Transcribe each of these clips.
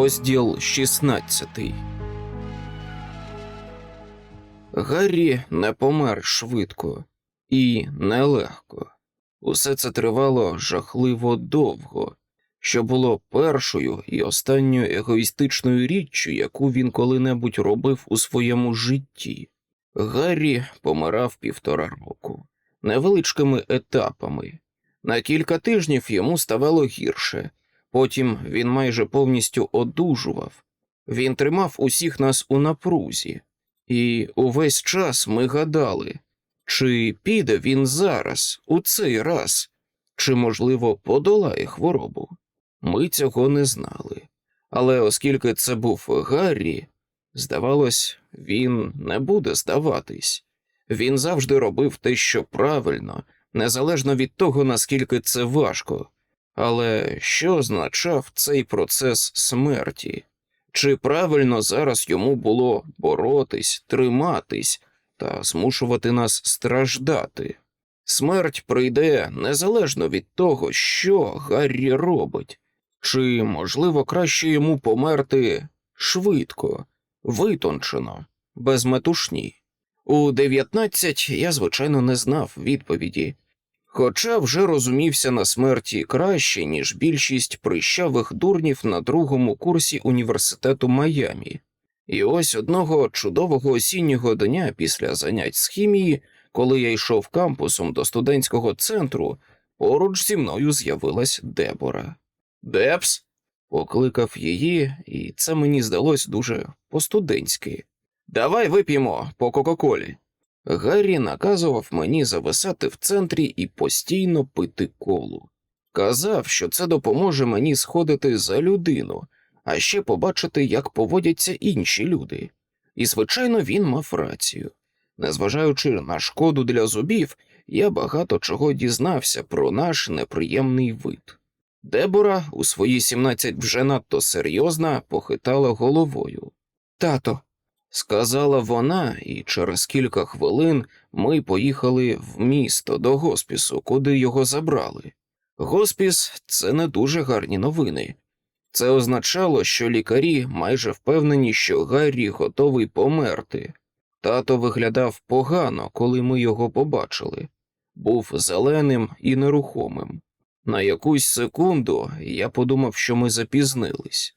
Розділ 16 Гаррі не помер швидко і нелегко. Усе це тривало жахливо довго, що було першою і останньою егоїстичною річчю, яку він коли-небудь робив у своєму житті. Гаррі помирав півтора року, невеличкими етапами. На кілька тижнів йому ставало гірше. Потім він майже повністю одужував. Він тримав усіх нас у напрузі, і увесь час ми гадали, чи піде він зараз, у цей раз, чи, можливо, подолає хворобу. Ми цього не знали. Але оскільки це був Гаррі, здавалось, він не буде здаватись. Він завжди робив те, що правильно, незалежно від того, наскільки це важко. Але що означав цей процес смерті? Чи правильно зараз йому було боротись, триматись та змушувати нас страждати? Смерть прийде незалежно від того, що Гаррі робить, чи, можливо, краще йому померти швидко, витончено, без метушні. У 19 я, звичайно, не знав відповіді, хоча вже розумівся на смерті краще, ніж більшість прищавих дурнів на другому курсі університету Майамі. І ось одного чудового осіннього дня після занять з хімії, коли я йшов кампусом до студентського центру, поруч зі мною з'явилась Дебора. Депс? покликав її, і це мені здалось дуже по-студентськи. Давай вип'ємо по Кока-Колі. Гаррі наказував мені зависати в центрі і постійно пити колу. Казав, що це допоможе мені сходити за людину, а ще побачити, як поводяться інші люди. І, звичайно, він мав рацію. Незважаючи на шкоду для зубів, я багато чого дізнався про наш неприємний вид. Дебора у свої 17 вже надто серйозна похитала головою. Тато, сказала вона, і через кілька хвилин ми поїхали в місто до госпісу, куди його забрали. Госпіс це не дуже гарні новини. Це означало, що лікарі майже впевнені, що Гаррі готовий померти. Тато виглядав погано, коли ми його побачили, був зеленим і нерухомим. На якусь секунду я подумав, що ми запізнились.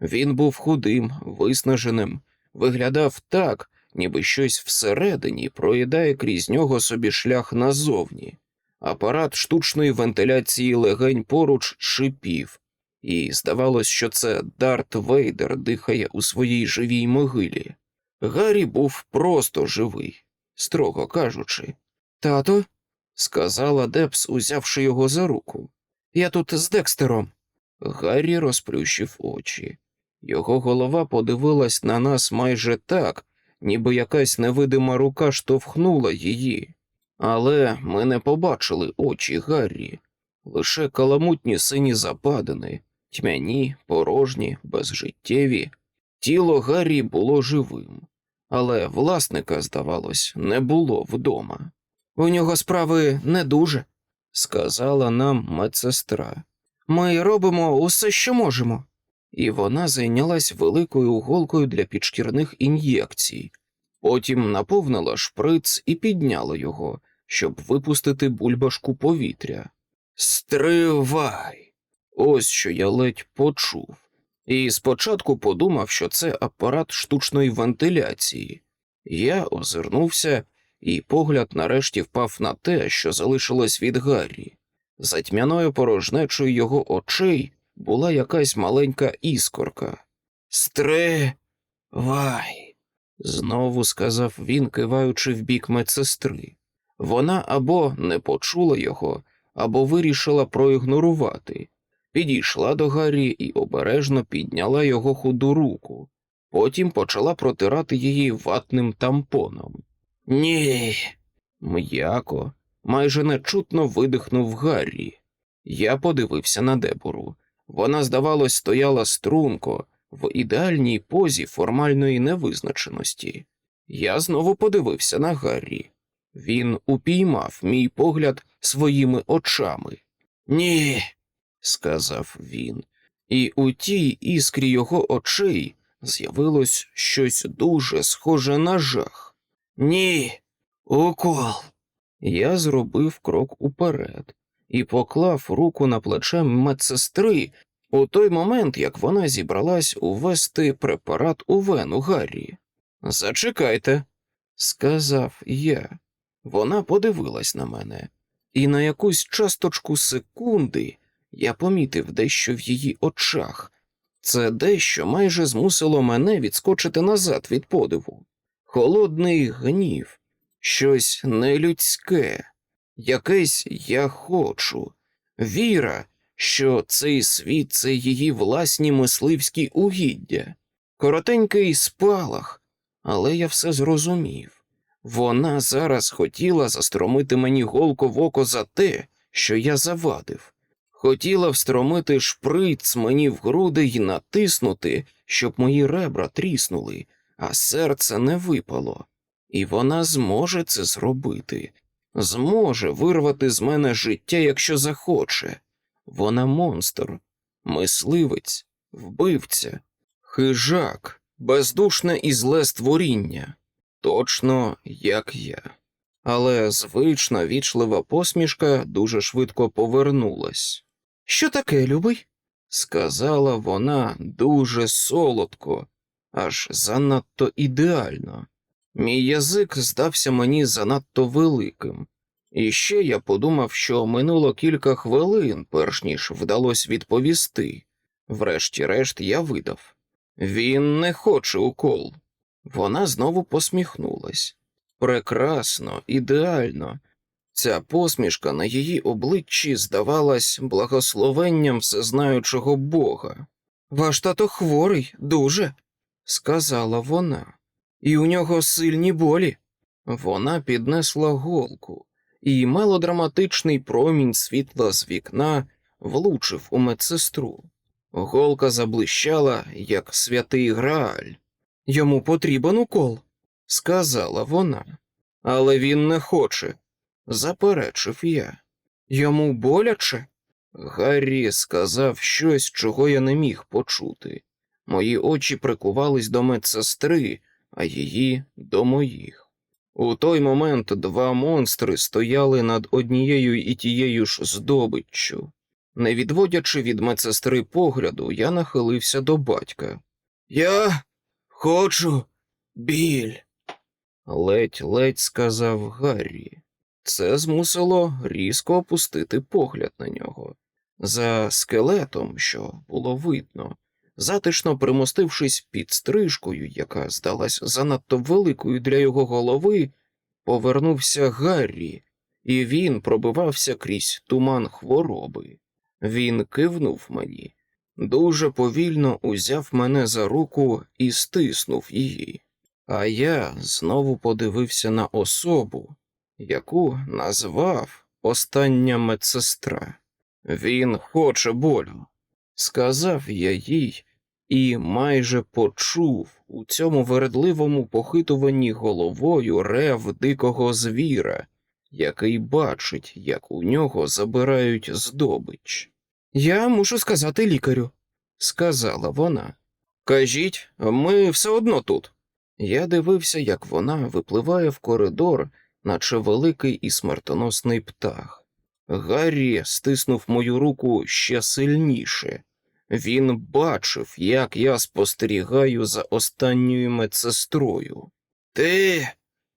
Він був худим, виснаженим, виглядав так, ніби щось всередині проїдає крізь нього собі шлях назовні. Апарат штучної вентиляції легень поруч шипів, і здавалось, що це Дарт Вейдер дихає у своїй живій могилі. Гаррі був просто живий, строго кажучи. Тато, сказала Депс, узявши його за руку. Я тут з Декстером. Гаррі розплющив очі. Його голова подивилась на нас майже так, ніби якась невидима рука штовхнула її. Але ми не побачили очі Гаррі, лише каламутні сині западини, тьмяні, порожні, безжиттєві. Тіло Гаррі було живим, але власника, здавалось, не було вдома. У нього справи не дуже, сказала нам медсестра. Ми робимо усе, що можемо. І вона зайнялась великою голкою для підшкірних ін'єкцій, потім наповнила шприц і підняла його, щоб випустити бульбашку повітря. Стривай! Ось що я ледь почув. І спочатку подумав, що це апарат штучної вентиляції. Я озирнувся, і погляд нарешті впав на те, що залишилось від Гаррі. За тьмяною порожнечою його очей була якась маленька іскорка. Стривай, знову сказав він, киваючи в бік медсестри. Вона або не почула його, або вирішила проігнорувати. Підійшла до Гаррі і обережно підняла його худу руку, потім почала протирати її ватним тампоном. Ні. М'яко, майже нечутно видихнув Гаррі. Я подивився на Дебору. Вона, здавалось, стояла струнко, в ідеальній позі формальної невизначеності. Я знову подивився на Гаррі. Він упіймав мій погляд своїми очами. Ні, сказав він. і у тій іскрі його очей з'явилось щось дуже схоже на жах. Ні, укол. Я зробив крок уперед і поклав руку на плече медсестри у той момент, як вона зібралась увести препарат у вену Гаррі. Зачекайте, сказав я. Вона подивилась на мене, і на якусь часточку секунди я помітив дещо в її очах. Це дещо майже змусило мене відскочити назад від подиву. Холодний гнів, щось нелюдське, якесь я хочу, віра, що цей світ це її власні мисливські угіддя, коротенький спалах, але я все зрозумів. Вона зараз хотіла застромити мені голку в око за те, що я завадив. Хотіла встромити шприц мені в груди й натиснути, щоб мої ребра тріснули, а серце не випало. І вона зможе це зробити, зможе вирвати з мене життя, якщо захоче. Вона монстр, мисливець, вбивця, хижак, бездушне і зле створіння, точно як я. Але звична вічлива посмішка дуже швидко повернулась. Що таке, любий? сказала вона дуже солодко, аж занадто ідеально. Мій язик здався мені занадто великим, і ще я подумав, що минуло кілька хвилин, перш ніж вдалося відповісти. Врешті-решт я видав. Він не хоче укол. Вона знову посміхнулась. Прекрасно, ідеально. Ця посмішка на її обличчі здавалась благословенням всезнаючого Бога. Ваш тато хворий, дуже, сказала вона, і у нього сильні болі. Вона піднесла голку, і мелодраматичний промінь світла з вікна влучив у медсестру. Голка заблищала, як святий Грааль. Йому потрібен укол, сказала вона. Але він не хоче, заперечив я. Йому боляче? Гаррі сказав щось, чого я не міг почути. Мої очі прикувались до медсестри, а її до моїх. У той момент два монстри стояли над однією і тією ж здобиччю. Не відводячи від медсестри погляду, я нахилився до батька. Я хочу біль. Ледь-ледь сказав Гаррі. Це змусило різко опустити погляд на нього. За скелетом, що було видно, затишно примостившись під стрижкою, яка здалась занадто великою для його голови, повернувся Гаррі, і він пробивався крізь туман хвороби. Він кивнув мені, дуже повільно узяв мене за руку і стиснув її. А я знову подивився на особу, яку назвав остання медсестра. Він хоче болю, сказав я їй і майже почув у цьому вередливому похитуванні головою рев дикого звіра, який бачить, як у нього забирають здобич. Я мушу сказати лікарю, сказала вона. Кажіть, ми все одно тут. Я дивився, як вона випливає в коридор, наче великий і смертоносний птах. Гаррі стиснув мою руку ще сильніше. Він бачив, як я спостерігаю за останньою медсестрою. Ти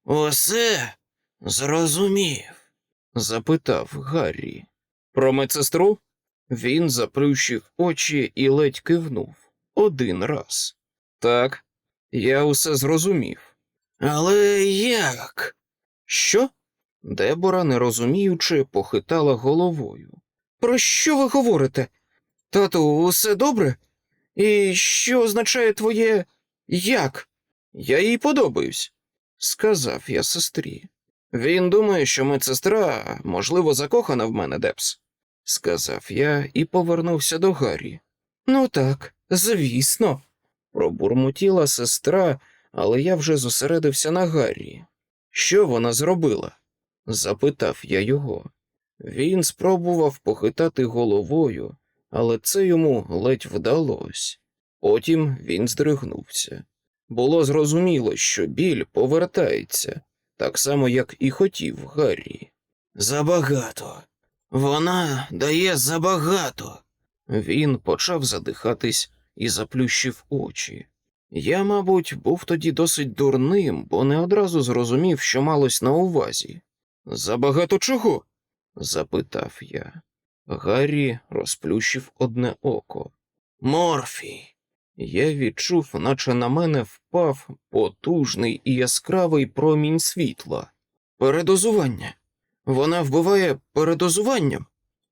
усе зрозумів? запитав Гаррі. Про медсестру? Він заплющив очі і ледь кивнув один раз. Так, я усе зрозумів. Але як? Що? Дебора, не розуміючи, похитала головою. Про що ви говорите? Тату, усе добре? І що означає твоє як? Я їй подобаюсь, сказав я сестрі. Він думає, що медсестра, можливо, закохана в мене, Депс, сказав я і повернувся до Гаррі. Ну так, звісно, пробурмотіла сестра, але я вже зосередився на Гаррі. Що вона зробила? Запитав я його. Він спробував похитати головою, але це йому ледь вдалося. Потім він здригнувся. Було зрозуміло, що біль повертається, так само, як і хотів Гаррі. Забагато. Вона дає забагато. Він почав задихатись і заплющив очі. Я, мабуть, був тоді досить дурним, бо не одразу зрозумів, що малось на увазі. Забагато чого? запитав я. Гаррі розплющив одне око. Морфій. Я відчув, наче на мене впав потужний і яскравий промінь світла. Передозування. Вона вбиває передозуванням.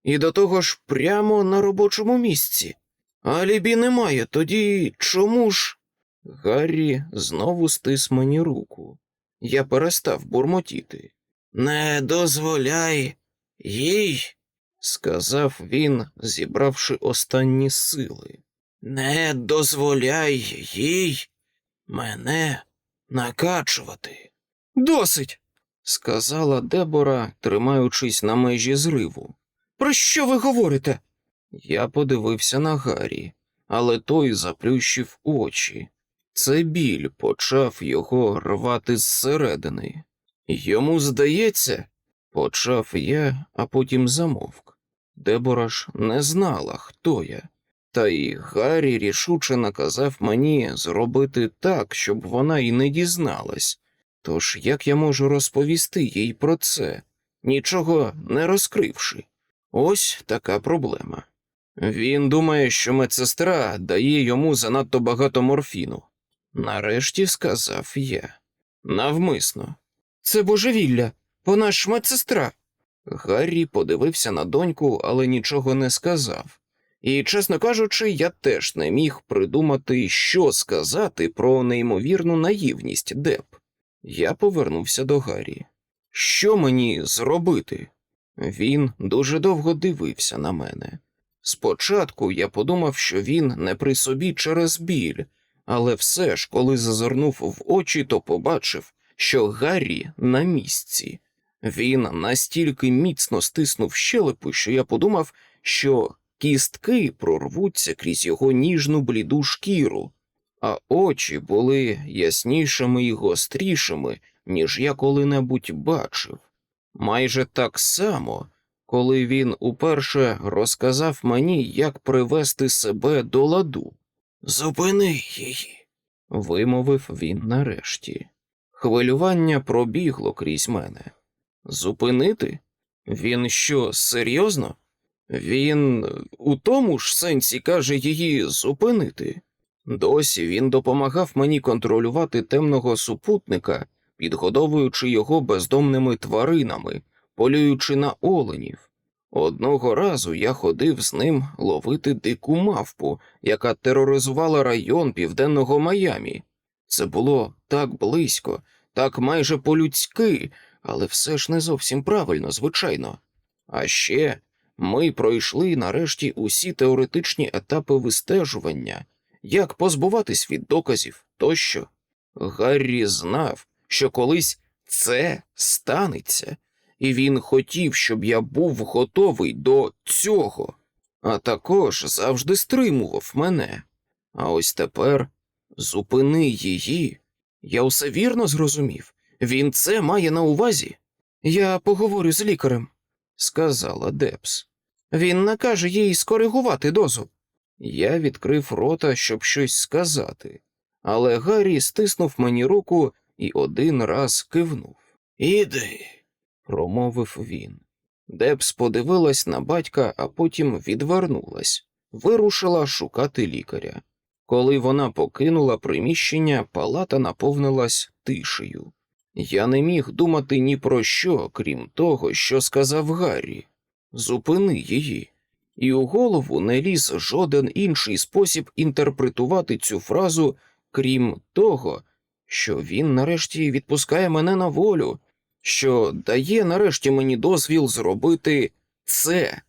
І до того ж прямо на робочому місці. Алібі немає, тоді чому ж? Гаррі знову стис мені руку. Я перестав бурмотіти. Не дозволяй їй, сказав він, зібравши останні сили. Не дозволяй їй мене накачувати. Досить, сказала Дебора, тримаючись на межі зриву. Про що ви говорите? Я подивився на Гаррі, але той заплющив очі. Це біль почав його рвати зсередини. Йому здається, почав я, а потім замовк. Дебора ж не знала, хто я. Та й Гаррі рішуче наказав мені зробити так, щоб вона й не дізналась. Тож як я можу розповісти їй про це, нічого не розкривши? Ось така проблема. Він думає, що медсестра дає йому занадто багато морфіну. Нарешті сказав я. Навмисно. Це божевілля, вона ж медсестра. Гаррі подивився на доньку, але нічого не сказав. І, чесно кажучи, я теж не міг придумати, що сказати про неймовірну наївність Деп. Я повернувся до Гаррі. Що мені зробити? Він дуже довго дивився на мене. Спочатку я подумав, що він не при собі через біль, але все ж, коли зазирнув в очі, то побачив, що Гаррі на місці. Він настільки міцно стиснув щелепу, що я подумав, що кістки прорвуться крізь його ніжну бліду шкіру, а очі були яснішими і гострішими, ніж я коли-небудь бачив. Майже так само, коли він уперше розказав мені, як привести себе до ладу. Зупини її, вимовив він нарешті. Хвилювання пробігло крізь мене. Зупинити? Він що, серйозно? Він у тому ж сенсі каже її зупинити. Досі він допомагав мені контролювати темного супутника, підгодовуючи його бездомними тваринами, полюючи на оленів. Одного разу я ходив з ним ловити дику мавпу, яка тероризувала район південного Майамі. Це було так близько, так майже по-людськи, але все ж не зовсім правильно, звичайно. А ще ми пройшли нарешті усі теоретичні етапи вистежування, як позбуватись від доказів тощо. Гаррі знав, що колись це станеться, і він хотів, щоб я був готовий до цього, а також завжди стримував мене. А ось тепер зупини її. Я усе вірно зрозумів. Він це має на увазі. Я поговорю з лікарем, сказала Депс. Він накаже їй скоригувати дозу. Я відкрив рота, щоб щось сказати, але Гаррі стиснув мені руку і один раз кивнув. Іди, промовив він. Депс подивилась на батька, а потім відвернулась, вирушила шукати лікаря. Коли вона покинула приміщення, палата наповнилась тишею. Я не міг думати ні про що, крім того, що сказав Гаррі. Зупини її. І у голову не ліз жоден інший спосіб інтерпретувати цю фразу, крім того, що він нарешті відпускає мене на волю, що дає нарешті мені дозвіл зробити це.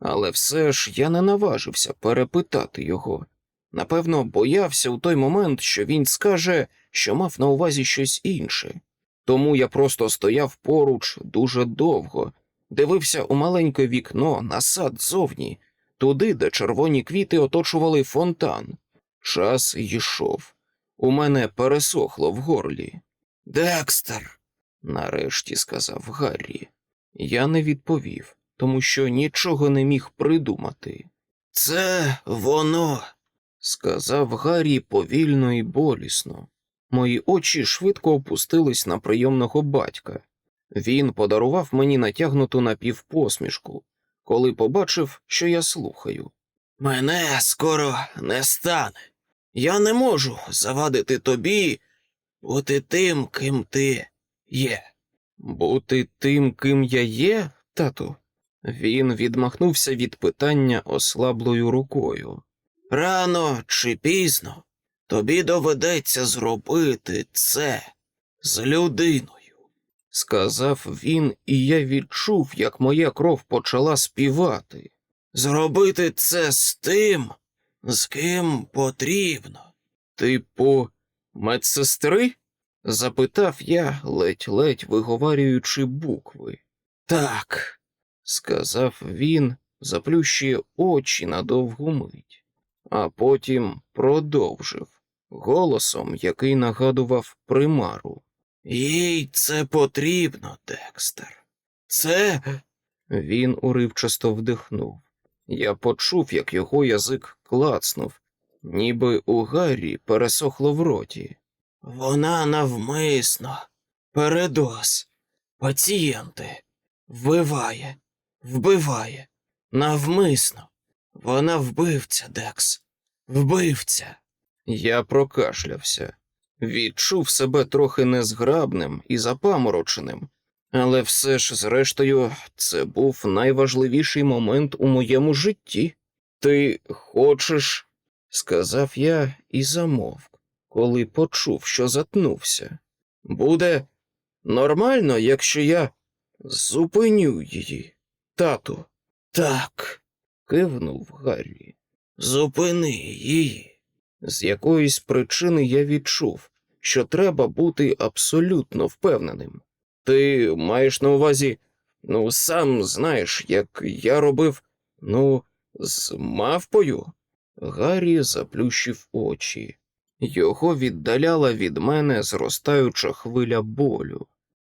Але все ж я не наважився перепитати його. Напевно, боявся у той момент, що він скаже, що мав на увазі щось інше. Тому я просто стояв поруч дуже довго, дивився у маленьке вікно на сад зовні, туди, де червоні квіти оточували фонтан. Час йшов. У мене пересохло в горлі. Декстер, нарешті сказав Гаррі. Я не відповів, тому що нічого не міг придумати. Це воно, сказав Гаррі повільно і болісно. Мої очі швидко опустились на прийомного батька. Він подарував мені натягнуту напівпосмішку, коли побачив, що я слухаю. Мене скоро не стане. Я не можу завадити тобі бути тим, ким ти є. Бути тим, ким я є, тату? Він відмахнувся від питання ослаблою рукою. Рано чи пізно тобі доведеться зробити це з людиною, сказав він, і я відчув, як моя кров почала співати. Зробити це з тим, з ким потрібно. Типу, медсестри? запитав я, ледь-ледь виговарюючи букви. Так, сказав він, заплющує очі на довгу мить, а потім продовжив голосом, який нагадував примару. Їй це потрібно, Декстер. Це. Він уривчасто вдихнув. Я почув, як його язик клацнув, ніби у Гаррі пересохло в роті. Вона навмисно, передос, пацієнти, вбиває, вбиває, навмисно. Вона вбивця, Декс, вбивця. Я прокашлявся, відчув себе трохи незграбним і запамороченим, але все ж, зрештою, це був найважливіший момент у моєму житті. Ти хочеш, сказав я і замовк, коли почув, що затнувся. Буде нормально, якщо я зупиню її, тату. Так, кивнув Гаррі. Зупини її. З якоїсь причини я відчув, що треба бути абсолютно впевненим. Ти маєш на увазі, ну, сам знаєш, як я робив, ну, з мавпою? Гаррі заплющив очі. Його віддаляла від мене зростаюча хвиля болю.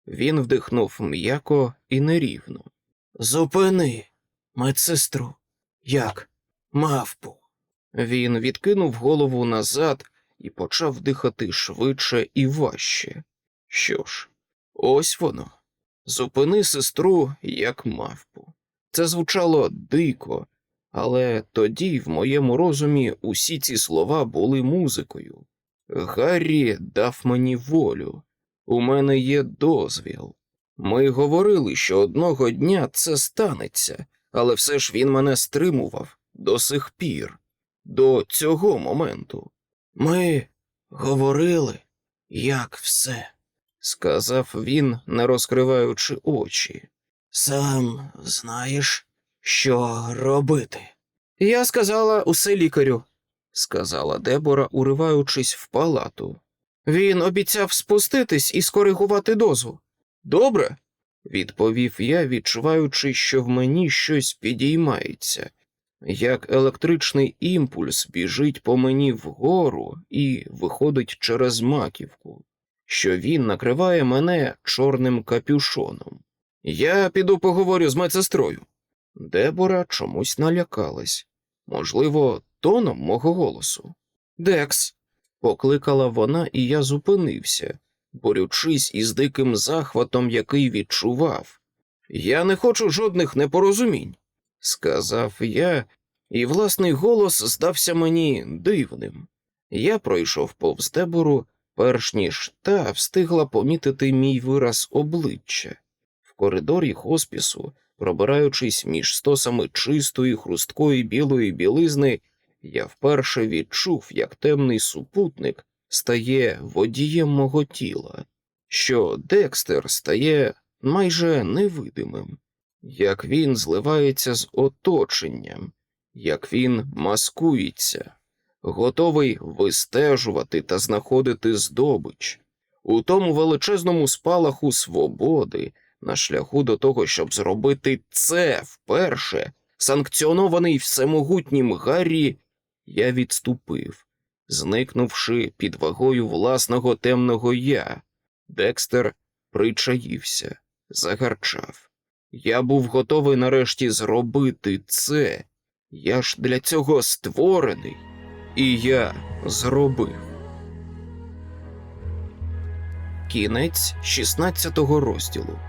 Він вдихнув м'яко і нерівно. Зупини, медсестру, як мавпу. Він відкинув голову назад і почав дихати швидше і важче. Що ж, ось воно. Зупини сестру, як мавпу. Це звучало дико, але тоді в моєму розумі усі ці слова були музикою. Гаррі дав мені волю. У мене є дозвіл. Ми говорили, що одного дня це станеться, але все ж він мене стримував до сих пір, до цього моменту. Ми говорили, як все, сказав він, не розкриваючи очі. Сам знаєш, що робити. Я сказала усе лікарю, сказала Дебора, уриваючись в палату. Він обіцяв спуститись і скоригувати дозу. Добре, відповів я, відчуваючи, що в мені щось підіймається, як електричний імпульс біжить по мені вгору і виходить через маківку, що він накриває мене чорним капюшоном. Я піду поговорю з медсестрою. Дебора чомусь налякалась, можливо, тоном мого голосу. Декс, покликала вона, і я зупинився, борючись із диким захватом, який відчував. Я не хочу жодних непорозумінь, сказав я, і власний голос здався мені дивним. Я пройшов повз дебору, перш ніж та встигла помітити мій вираз обличчя. В коридорі хоспісу, пробираючись між стосами чистої, хрусткої білої білизни, я вперше відчув, як темний супутник стає водієм мого тіла, що Декстер стає майже невидимим, як він зливається з оточенням, як він маскується, готовий вистежувати та знаходити здобич. У тому величезному спалаху свободи, на шляху до того, щоб зробити це вперше, санкціонований всемогутнім Гаррі, я відступив, зникнувши під вагою власного темного я. Декстер причаївся, загарчав. Я був готовий нарешті зробити це. Я ж для цього створений. І я зробив. Кінець 16 розділу.